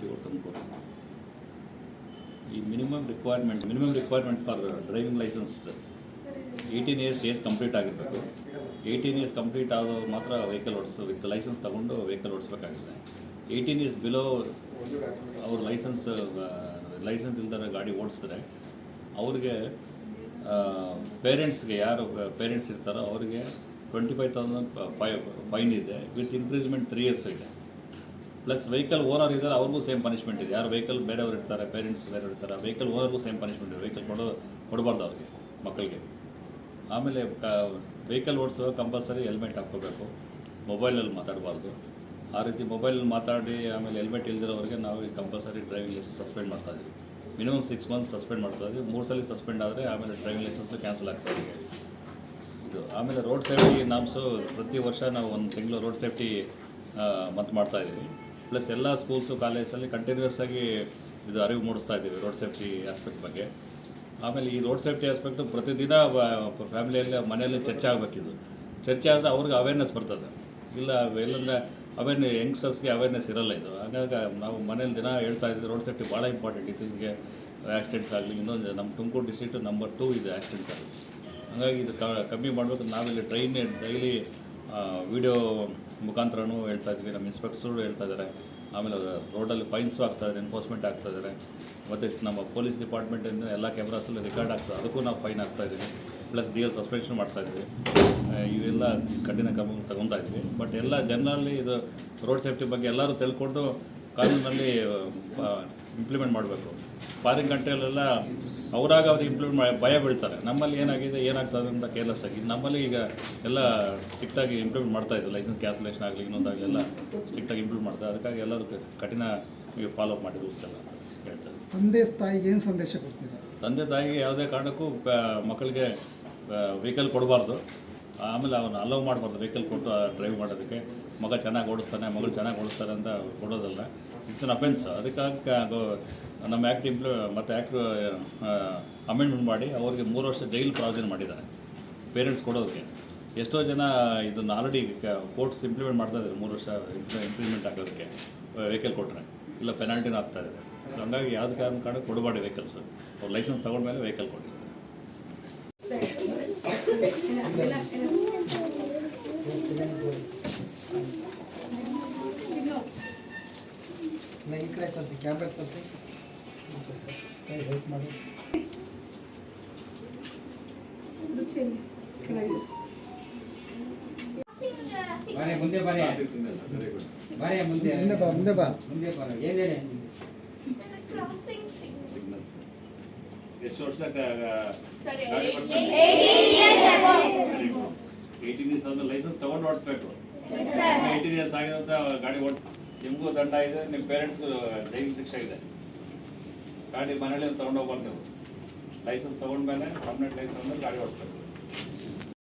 T O Tumakuru ಈ minimum requirement minimum requirement for driving licence eighteen years age complete ಆಗಿರಬೇಕು. Eighteen years complete ಆದವ್ರು ಮಾತ್ರ vehicle ಓಡಿಸೋ with licence ತೊಗೊಂಡು vehicle ಓಡಿಸ್ಬೇಕಾಗಿದೆ. ಏಯ್ಟೀನ್ ಇಯರ್ಸ್ ಬಿಲೋ ಅವ್ರ ಲೈಸೆನ್ಸ್ ಲೈಸೆನ್ಸ್ ಇಲ್ದರೆ ಗಾಡಿ ಓಡಿಸಿದ್ರೆ ಅವ್ರಿಗೆ ಪೇರೆಂಟ್ಸ್ಗೆ ಯಾರು ಪೇರೆಂಟ್ಸ್ ಇರ್ತಾರೋ ಅವರಿಗೆ ಟ್ವೆಂಟಿ ಫೈವ್ ತೌಸಂಡ್ ಫೈನ್ ಇದೆ. ವಿತ್ ಇನ್ಕ್ರೀಸ್ಮೆಂಟ್ ತ್ರೀ ಇಯರ್ಸ್ ಇದೆ. ಪ್ಲಸ್ ವೆಹಿಕಲ್ ಓನರ್ ಇದ್ದಾರೆ, ಅವ್ರಿಗೂ ಸೇಮ್ ಪನಿಷ್ಮೆಂಟ್ ಇದೆ. ಯಾರು ವೆಹಿಕಲ್ ಬೇರೆಯವ್ರು ಇರ್ತಾರೆ ಪೇರೆಂಟ್ಸ್ ಬೇರೆಯವ್ರು ಇರ್ತಾರೆ ವೆಹಿಕಲ್ ಓನರ್ಗೂ ಸೇಮ್ ಪನಿಷ್ಮೆಂಟ್ ಇದೆ. ವೆಹಿಕಲ್ ಕೊಡೋ ಕೊಡಬಾರ್ದು ಅವ್ರಿಗೆ, ಮಕ್ಕಳಿಗೆ. ಆಮೇಲೆ ಕ ವೆಹಿಕಲ್ ಓಡಿಸುವಾಗ ಕಂಪಲ್ಸರಿ ಹೆಲ್ಮೆಟ್ ಹಾಕ್ಕೋಬೇಕು. ಮೊಬೈಲಲ್ಲಿ ಮಾತಾಡಬಾರ್ದು. ಆ ರೀತಿ ಮೊಬೈಲಲ್ಲಿ ಮಾತಾಡಿ ಆಮೇಲೆ ಹೆಲ್ಮೆಟ್ ಇಲ್ದಿರೋರಿಗೆ ನಾವು ಕಂಪಲ್ಸರಿ ಡ್ರೈವಿಂಗ್ ಲೈಸೆನ್ಸ್ ಸಸ್ಪೆಂಡ್ ಮಾಡ್ತಾ ಇದ್ದೀವಿ ಮಿನಿಮಮ್ ಸಿಕ್ಸ್ ಮಂತ್ಸ್ ಸಸ್ಪೆಂಡ್ ಮಾಡ್ತಾ ಇದ್ದೀವಿ ಮೂರು ಸಲ ಸಸ್ಪೆಂಡ್ ಆದರೆ ಆಮೇಲೆ ಡ್ರೈವಿಂಗ್ ಲೈಸೆನ್ಸು ಕ್ಯಾನ್ಸಲ್ ಆಗ್ತಾ ಇದೆ. ಇದು ಆಮೇಲೆ ರೋಡ್ ಸೇಫ್ಟಿ ನಾಮ್ಸು ಪ್ರತಿ ವರ್ಷ ನಾವು ಒಂದು ತಿಂಗಳು ರೋಡ್ ಸೇಫ್ಟಿ ಮತ್ತು ಮಾಡ್ತಾ ಇದ್ದೀವಿ ಪ್ಲಸ್ ಎಲ್ಲ ಸ್ಕೂಲ್ಸು ಕಾಲೇಜಲ್ಲಿ ಕಂಟಿನ್ಯೂಸ್ ಆಗಿ ಇದು ಅರಿವು ಮೂಡಿಸ್ತಾ ಇದ್ದೀವಿ ರೋಡ್ ಸೇಫ್ಟಿ ಆಸ್ಪೆಕ್ಟ್ ಬಗ್ಗೆ. ಆಮೇಲೆ ಈ ರೋಡ್ ಸೇಫ್ಟಿ ಆಸ್ಪೆಕ್ಟು ಪ್ರತಿದಿನ ಫ್ಯಾಮಿಲಿಯಲ್ಲಿ ಮನೆಯಲ್ಲಿ ಚರ್ಚೆ ಆಗಬೇಕಿದು. ಚರ್ಚೆ ಆದರೆ ಅವ್ರಿಗೆ ಅವೇರ್ನೆಸ್ ಬರ್ತದೆ. ಇಲ್ಲ, ಇಲ್ಲಂದರೆ ಅವೇರ್ನೆ ಯಂಗ್ಸ್ಟರ್ಸ್ಗೆ ಅವೇರ್ನೆಸ್ ಇರಲ್ಲ ಇದು. ಹಾಗಾಗಿ ನಾವು ಮನೇಲಿ ದಿನ ಹೇಳ್ತಾ ಇದ್ದೀವಿ ರೋಡ್ ಸೇಫ್ಟಿ ಭಾಳ ಇಂಪಾರ್ಟೆಂಟ್ ಇತ್ತೀಚೆಗೆ ಆಕ್ಸಿಡೆಂಟ್ಸ್ ಆಗಲಿ, ಇನ್ನೊಂದು ನಮ್ಮ ತುಮಕೂರು ಡಿಸ್ಟ್ರಿಕ್ಟ್ ನಂಬರ್ ಟೂ ಇದೆ ಆಕ್ಸಿಡೆಂಟ್ಸ್ ಆಗಲಿ ಹಾಗಾಗಿ ಇದು ಕಮ್ಮಿ ಮಾಡಬೇಕು. ನಾವಿಲ್ಲಿ ಟ್ರೈನ್ ಡೈಲಿ ವಿಡಿಯೋ ಮುಖಾಂತರನೂ ಹೇಳ್ತಾ ಇದ್ವಿ, ನಮ್ಮ ಇನ್ಸ್ಪೆಕ್ಟರ್ಸು ಹೇಳ್ತಾ ಇದ್ದಾರೆ. ಆಮೇಲೆ ರೋಡಲ್ಲಿ ಫೈನ್ಸು ಆಗ್ತಾ ಇದ್ದಾರೆ ಎನ್ಫೋರ್ಸ್ಮೆಂಟ್ ಆಗ್ತಾ ಇದ್ದಾರೆ ಮತ್ತು ನಮ್ಮ ಪೊಲೀಸ್ ಡಿಪಾರ್ಟ್ಮೆಂಟಿಂದ ಎಲ್ಲ ಕ್ಯಾಮ್ರಾಸಲ್ಲಿ ರೆಕಾರ್ಡ್ ಆಗ್ತದೆ ಅದಕ್ಕೂ ನಾವು ಫೈನ್ ಆಗ್ತಾ ಪ್ಲಸ್ ಡಿ ಎಲ್ ಸಸ್ಪೆನ್ಷನ್ ಮಾಡ್ತಾ ಇದ್ದೀವಿ. ಇವೆಲ್ಲ ಕಠಿಣ ಕ್ರಮ ತಗೊತಾ ಇದ್ದೀವಿ. ಬಟ್ ಎಲ್ಲ ಜನರಲ್ಲಿ ಇದು ರೋಡ್ ಸೇಫ್ಟಿ ಬಗ್ಗೆ ಎಲ್ಲರೂ ತಿಳ್ಕೊಂಡು ಕಾನೂನಲ್ಲಿ ಇಂಪ್ಲಿಮೆಂಟ್ ಮಾಡಬೇಕು. ಫಾರಿನ್ ಕಂಟ್ರಿಯಲ್ಲೆಲ್ಲ ಅವರಾಗ ಅವ್ರು ಇಂಪ್ಲಿಮೆಂಟ್ ಮಾಡಿ ಭಯ ಬೀಳ್ತಾರೆ. ನಮ್ಮಲ್ಲಿ ಏನಾಗಿದೆ ಏನಾಗ್ತದೆ ಅಂತ ಕೇರ್ಲೆಸ್ ಆಗಿ. ನಮ್ಮಲ್ಲಿ ಈಗ ಎಲ್ಲ ಸ್ಟ್ರಿಕ್ಟಾಗಿ ಇಂಪ್ಲಿಮೆಂಟ್ ಮಾಡ್ತಾ ಇದ್ದಾರೆ. ಲೈಸೆನ್ಸ್ ಕ್ಯಾನ್ಸಲೇಷನ್ ಆಗಲಿ ಇನ್ನೊಂದಾಗಲಿ ಎಲ್ಲ ಸ್ಟ್ರಿಕ್ಟಾಗಿ ಇಂಪ್ಲಿಮೆಂಟ್ ಮಾಡ್ತಾರೆ ಅದಕ್ಕಾಗಿ ಎಲ್ಲರೂ ಕಠಿಣ ಫಾಲೋ ಅಪ್ ಎಲ್ಲ ಹೇಳ್ತಾರೆ ತಂದೆ ತಾಯಿಗೆ ಏನು ಸಂದೇಶ ಕೊಡ್ತೀರಾ? ತಂದೆ ತಾಯಿಗೆ ಯಾವುದೇ ಕಾರಣಕ್ಕೂ ಮಕ್ಕಳಿಗೆ ವೆಹಿಕಲ್ ಕೊಡಬಾರ್ದು. ಆಮೇಲೆ ಅವನು ಅಲೌ ಮಾಡಬಾರ್ದು ವೆಹಿಕಲ್ ಕೊಟ್ಟು ಡ್ರೈವ್ ಮಾಡೋದಕ್ಕೆ. ಮಗ ಚೆನ್ನಾಗಿ ಓಡಿಸ್ತಾನೆ, ಮಗಳು ಚೆನ್ನಾಗಿ ಓಡಿಸ್ತಾರೆ ಅಂತ ಕೊಡೋದಲ್ಲ. ಇಟ್ಸ್ ಅನ್ ಅಫೆನ್ಸ್ ಅದಕ್ಕಾಗಿ ನಮ್ಮ ಆ್ಯಕ್ಟ್ ಇಂಪ್ಲೂ ಮತ್ತು ಆ್ಯಕ್ಟ್ ಅಮೆಂಡ್ಮೆಂಟ್ ಮಾಡಿ ಅವ್ರಿಗೆ ಮೂರು ವರ್ಷ ಜೈಲು ಪ್ರಾವಿಷನ್ ಮಾಡಿದ್ದಾರೆ ಪೇರೆಂಟ್ಸ್ ಕೊಡೋದಕ್ಕೆ. ಎಷ್ಟೋ ಜನ ಇದನ್ನು ಆಲ್ರೆಡಿ ಕೋರ್ಟ್ಸ್ ಇಂಪ್ಲಿಮೆಂಟ್ ಮಾಡ್ತಾ ಇದ್ದಾರೆ, ಮೂರು ವರ್ಷ ಇಂಪ್ಲಿಮೆಂಟ್ ಆಗೋದಕ್ಕೆ ವೆಹಿಕಲ್ ಕೊಟ್ಟರೆ ಇಲ್ಲ ಪೆನಾಲ್ಟಿನೂ ಆಗ್ತಾ ಇದೆ ಸೊ ಹಂಗಾಗಿ ಯಾವ್ದು ಕಾರಣ ಕಾರಣ ಕೊಡಬಾರ್ದು ವೆಹಿಕಲ್ಸ್ ಅವ್ರು ಲೈಸೆನ್ಸ್ ತಗೊಂಡ್ಮೇಲೆ ವೆಹಿಕಲ್ ಕೊಡಿ. ಇಲ್ಲ ಈ ಕಡೆ ತರಿಸಿ ಕ್ಯಾಮ್ರಾ ತರಿಸಿ ಹೆಲ್ಪ್ ಮಾಡಿ ಬಾರೆ ಮುಂದೆ ಬಾರೆ. ಬಾರೆ ಮುಂದೆ. ಮುಂದೆ ಬಾ ಮುಂದೆ ಬಾ. ಮುಂದೆ ಬಾರೆ. ಏನ್ ಹೇಳಿ? ಸಿಗ್ನಲ್ಸ್ ಎಷ್ಟು ವರ್ಷ ಏಯ್ಟೀನ್ ಇಯರ್ಸ್ ಅಂದ್ರೆ ಲೈಸೆನ್ಸ್ ತಗೊಂಡು ಓಡಿಸ್ಬೇಕು. ಏಯ್ಟೀನ್ ಇಯರ್ಸ್ ಆಗಿದಂತ ಗಾಡಿ ಓಡಿಸ್ ನಿಮಗೂ ದಂಡ ಇದೆ ನಿಮ್ಮ ಪೇರೆಂಟ್ಸ್ಗೂ ಜೈಲು ಶಿಕ್ಷೆ ಇದೆ. ಗಾಡಿ ಮನೇಲಿ ತಗೊಂಡು ಹೋಗ್ಬಾರ್ದು ನೀವು. ಲೈಸೆನ್ಸ್ ತಗೊಂಡ್ಮೇಲೆ ಪರ್ಮನೆಂಟ್ ಲೈಸೆನ್ಸ್ ಗಾಡಿ ಓಡಿಸ್ಬೇಕು.